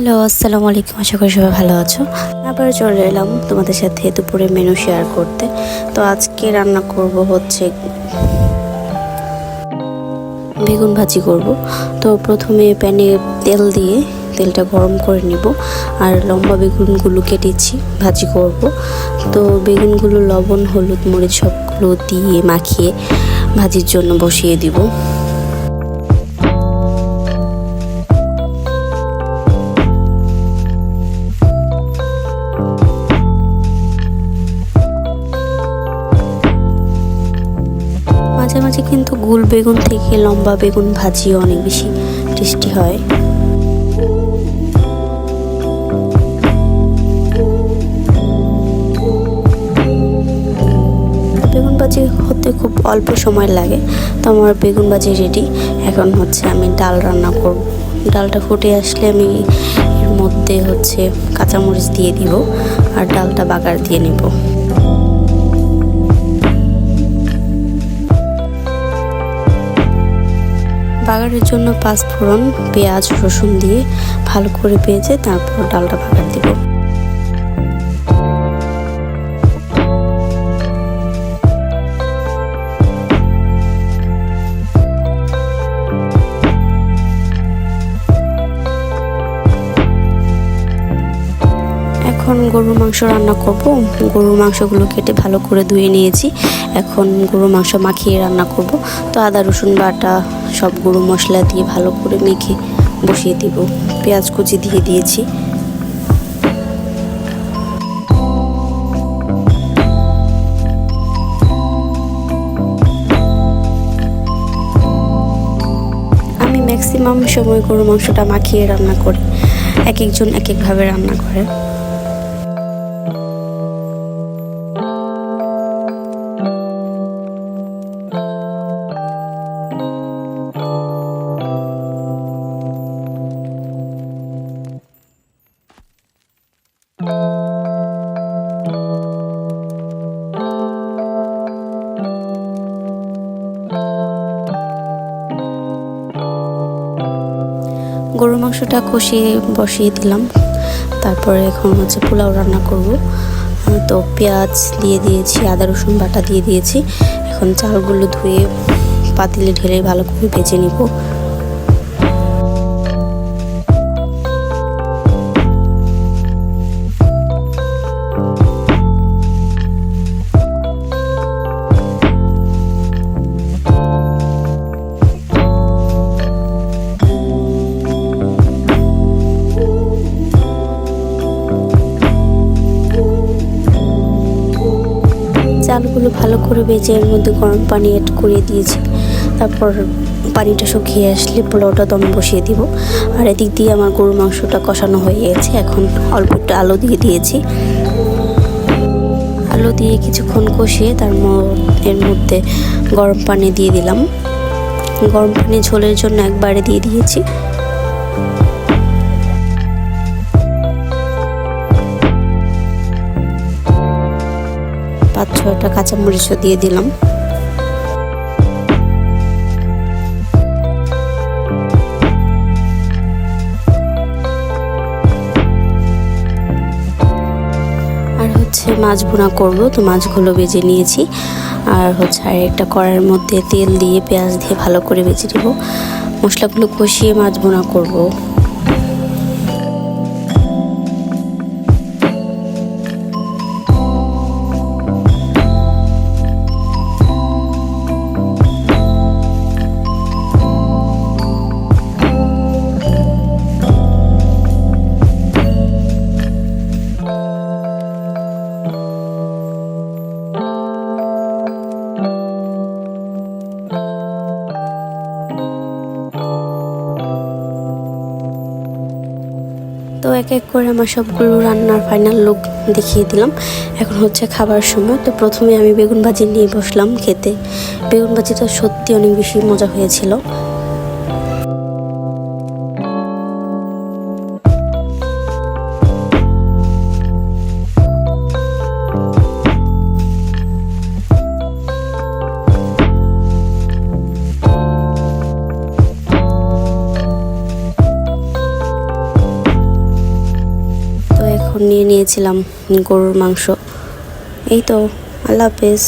Hello, আসসালামু আলাইকুম। আশা করি সবাই ভালো আছো। আবার চলে এলাম তোমাদের সাথে দুপুরে মেনু শেয়ার করতে। তো আজকে রান্না করব হচ্ছে বেগুন ভাজি করব। তো প্রথমে প্যানে তেল দিয়ে তেলটা গরম করে নিব। আর লম্বা বেগুনগুলো কেটেছি, ভাজি করব। তো বেগুনগুলো লবণ, হলুদ, মরিচ সবগুলো দিয়ে মাখিয়ে ভাজির জন্য বসিয়ে দিব। মাঝে মাঝে কিন্তু গুল বেগুন থেকে লম্বা বেগুন ভাজিও অনেক বেশি টেস্টি হয়। বেগুন ভাজি হতে খুব অল্প সময় লাগে, তো আমার বেগুন ভাজি রেডি এখন হচ্ছে আমি ডাল রান্না করব। ডালটা ফুটে আসলে আমি এর মধ্যে হচ্ছে কাঁচামরিচ দিয়ে দিব, আর ডালটা বাগার দিয়ে নেব। বাগারের জন্য পাঁচ ফোড়ন পেঁয়াজ রসুন দিয়ে ভালো করে পেঁয়েজে তারপর ডালটা বাগার দিব। এখন গরুর মাংস রান্না করব। গরুর মাংসগুলো কেটে ভালো করে ধুয়ে নিয়েছি। এখন গরুর মাংস মাখিয়ে রান্না করব। তো আদা, রসুন, বাটা সব গরু মশলা দিয়ে ভালো করে মেখে বসিয়ে দিব। পেঁয়াজ কুচি দিয়ে দিয়েছি। ম্যাক্সিমাম সময় গরু মাংসটা মাখিয়ে রান্না করি। এক একজন এক একভাবে রান্না করে। গরুর মাংসটা কষিয়ে বসিয়ে দিলাম। তারপরে এখন হচ্ছে পোলাও রান্না করব। তো পেঁয়াজ দিয়ে দিয়েছি, আদা, রসুন বাটা দিয়ে দিয়েছি। এখন চালগুলো ধুয়ে পাতিলে ঢেলে ভালো করে ভেজে নিব। চালগুলো ভালো করে ভেজে এর মধ্যে গরম পানি অ্যাড করে দিয়েছি। তারপর পানিটা শুকিয়ে আসলে পোলাওটা দম বসিয়ে দিব। আর এদিক দিয়ে আমার গরুর মাংসটা কষানো হয়ে গেছে। এখন অল্প একটু আলু দিয়ে দিয়েছি। আলু দিয়ে কিছুক্ষণ কষিয়ে তার এর মধ্যে গরম পানি দিয়ে দিলাম। গরম পানি ঝোলের জন্য একবারে দিয়ে দিয়েছি। পাঁচ, ছয়টা কাঁচামরিচও দিয়ে দিলাম। আর হচ্ছে মাছ বোনা করব, তো মাছগুলো বেজে নিয়েছি। আর হচ্ছে আর একটা কড়াইয়ের মধ্যে তেল দিয়ে পেঁয়াজ দিয়ে ভালো করে বেজে দেব মশলাগুলো কষিয়ে মাছ বোনা করব। তো এক এক করে আমার সবগুলো রান্নার ফাইনাল লুক দেখিয়ে দিলাম। এখন হচ্ছে খাবার সময়। তো প্রথমে আমি বেগুন ভাজি নিয়ে বসলাম খেতে। বেগুন ভাজিটা সত্যি অনেক বেশি মজা হয়েছিল। নিয়ে নিয়েছিলাম গরুর মাংস। এই তো আল্লাহ হাফেজ।